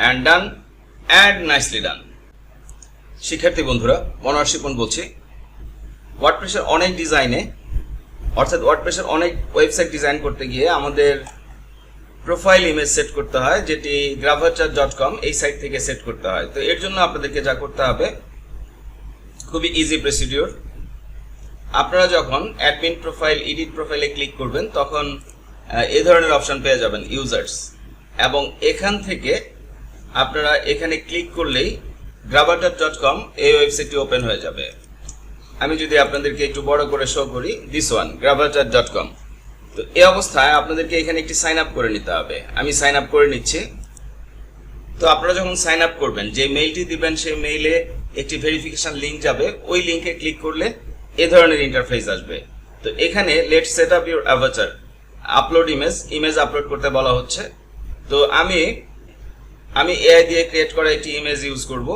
And done and nicely done শিক্ষার্থী বন্ধুরা মনোয়ার শিপন বলছি? ওয়ার্ডপ্রেসের অনেক ডিজাইনে অর্থাৎ ওয়ার্ডপ্রেসের অনেক ওয়েবসাইট ডিজাইন করতে গিয়ে আমাদের প্রোফাইল ইমেজ সেট করতে হয়, যেটি গ্রাভাচার ডট কম এই সাইট থেকে সেট করতে হয়। তো এর জন্য আপনাদেরকে যা করতে হবে, খুবই ইজি প্রসিডিওর আপনারা যখন অ্যাডমিন প্রোফাইল এডিট প্রোফাইলে ক্লিক করবেন, তখন এ ধরনের অপশন পেয়ে যাবেন ইউজার্স এবং এখান থেকে আপনারা এখানে ক্লিক করলেই গ্রাভাটার ডট কম এই ওয়েবসাইটটি ওপেন হয়ে যাবে। আমি যদি আপনাদেরকে একটু বড় করে শো করি this one Gravatar dot com তো এই অবস্থায় আপনাদেরকে এখানে একটি সাইন আপ করে নিতে হবে। আমি সাইন আপ করে নিচ্ছি। তো আপনারা যখন সাইন আপ করবেন, যে মেইলটি দিবেন সেই মেইলে একটি ভেরিফিকেশন লিঙ্ক যাবে। ওই লিঙ্কে ক্লিক করলে এ ধরনের ইন্টারফেস আসবে। তো এখানে let set up your avatar upload image image upload করতে বলা হচ্ছে। তো আমি আমি এআই দিয়ে ক্রিয়েট করা একটি ইমেজ ইউজ করব।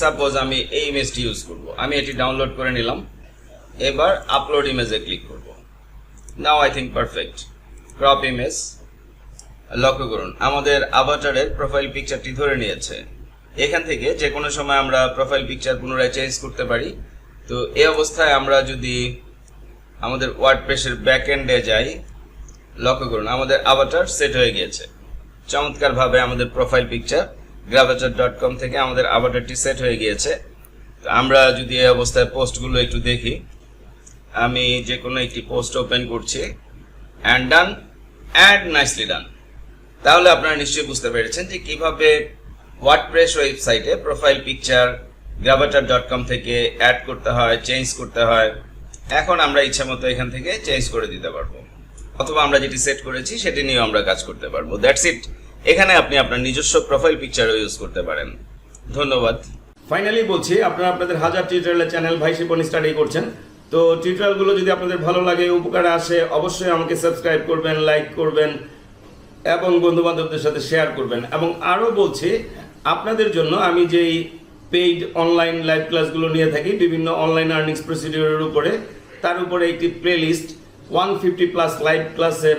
সাপোজ আমি এই ইমেজটি ইউজ করব। আমি এটি ডাউনলোড করে নিলাম। এবার আপলোড ইমেজে ক্লিক করব। Now I think perfect crop image লক্ষ্য করুন, আমাদের আভাটারের প্রোফাইল পিকচারটি ধরে নিয়েছে। এখান থেকে যে কোনো সময় আমরা প্রোফাইল পিকচার পুনরায় চেঞ্জ করতে পারি। তো এই অবস্থায় আমরা যদি আমাদের ওয়ার্ডপ্রেসের ব্যাক এন্ডে যাই, লক্ষ্য করুন, আমাদের আভাটার সেট হয়ে গিয়েছে। চমৎকারভাবে আমাদের profile picture Gravatar dot com থেকে আমাদের আভাটারটি সেট হয়ে গিয়েছে। তো আমরা যদি এই অবস্থায় পোস্টগুলো একটু দেখি, আমি যে কোনো একটি পোস্ট ওপেন করছি and done and nicely done তাহলে আপনারা নিশ্চয়ই বুঝতে পেরেছেন যে কীভাবে ওয়ার্ডপ্রেস ওয়েবসাইটে profile picture Gravatar dot com থেকে অ্যাড করতে হয় চেঞ্জ করতে হয়। এখন আমরা ইচ্ছা মতো এখান থেকে চেঞ্জ করে দিতে পারব। অথবা আমরা যেটি সেট করেছি, সেটি নিয়েও আমরা কাজ করতে পারব। দ্যাটস ইট এখানে আপনি আপনার নিজস্ব প্রোফাইল পিকচারও ইউজ করতে পারেন। ধন্যবাদ। ফাইনালি বলছি, আপনারা আপনাদের হাজার টিউটোরিয়ালের চ্যানেল ভাই শিপন স্টাডি করছেন। তো টিউটোরিয়ালগুলো যদি আপনাদের ভালো লাগে, উপকারে আসে, অবশ্যই আমাকে সাবস্ক্রাইব করবেন লাইক করবেন, এবং বন্ধু বান্ধবদের সাথে শেয়ার করবেন। এবং আরও বলছি, আপনাদের জন্য আমি যেই পেইড অনলাইন লাইভ ক্লাসগুলো নিয়ে থাকি, বিভিন্ন অনলাইন আর্নিংস প্রসিডিওরের উপরে, তার উপরে একটি playlist one fifty plus live ক্লাসের